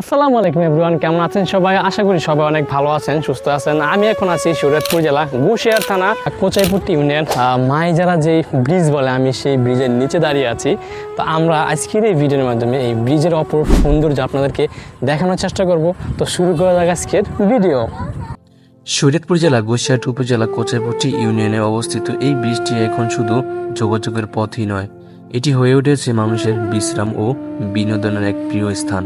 আসসালামু আলাইকুম এভরিওয়ান, কেমন আছেন সবাই? আশা করি সবাই অনেক ভালো আছেন, সুস্থ আছেন। আমি এখন আছি সুরতপুর জেলা গুশিয়ার থানা কোচাইপুর ইউনিয়ন মাইজারা যে ব্রিজ বলে আমি সেই ব্রিজের নিচে দাঁড়িয়ে আছি। তো আমরা আজকের এই ভিডিওর মাধ্যমে এই ব্রিজের অপর সৌন্দর্য আপনাদেরকে দেখানোর চেষ্টা করব। তো শুরু করা যাক আজকের ভিডিও। শরীয়তপুর জেলা গোসাইট উপজেলা কোচাইপট্টি ইউনিয়নে অবস্থিত এই ব্রিজটি এখন শুধু যোগাযোগের পথই নয়, এটি হয়ে উঠেছে মানুষের বিশ্রাম ও বিনোদনের এক প্রিয় স্থান।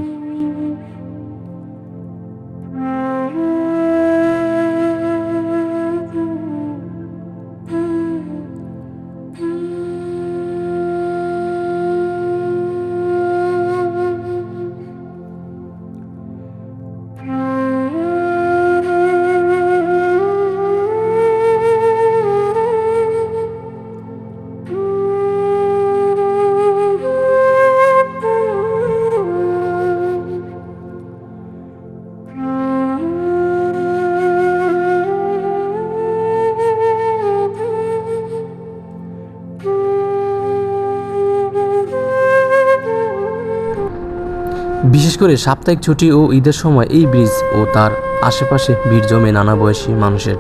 বিশেষ করে সাপ্তাহিক ছুটি ও ঈদের সময় এই ব্রিজ ও তার আশেপাশে ভিড় জমে নানা বয়সী মানুষের।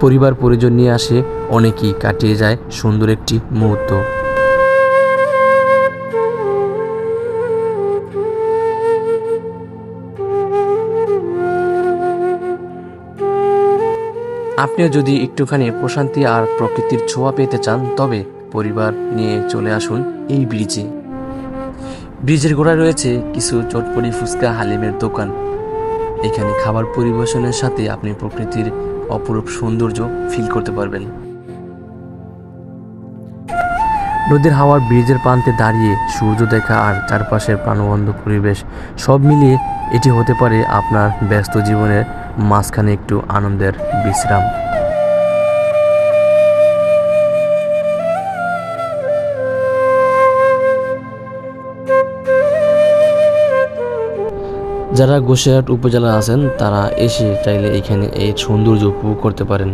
পরিবার পরিজন নিয়ে আসে, অনেকেই কাটিয়ে যায় সুন্দর একটি মুহূর্ত। আপনিও যদি একটুখানি প্রশান্তি আর প্রকৃতির ছোঁয়া পেতে চান, তবে পরিবার নিয়ে চলে আসুন এই ব্রিজে। ব্রিজের গোড়ায় রয়েছে কিছু চটপটি ফুচকা হালিমের দোকান। এখানে খাবার পরিবেশনের সাথে আপনি প্রকৃতির অপরূপ সৌন্দর্য ফিল করতে পারবেন। নদীর হাওয়ার ব্রিজের প্রান্তে দাঁড়িয়ে সূর্য দেখা আর চারপাশের প্রাণবন্ধ পরিবেশ সব মিলিয়ে এটি হতে পারে আপনার ব্যস্ত জীবনের মাঝখানে একটু আনন্দের বিশ্রাম। যারা গোসাইহাট উপজেলা আছেন, তারা এসে চাইলে এখানে এই সৌন্দর্য উপভোগ করতে পারেন।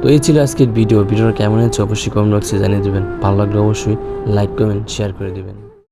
তো এই ছিল আজকের ভিডিও। ভিডিওটা কেমন হয়েছে অবশ্যই কমেন্ট বক্সে জানিয়ে দেবেন। ভালো লাগলে অবশ্যই লাইক কমেন্ট শেয়ার করে দেবেন।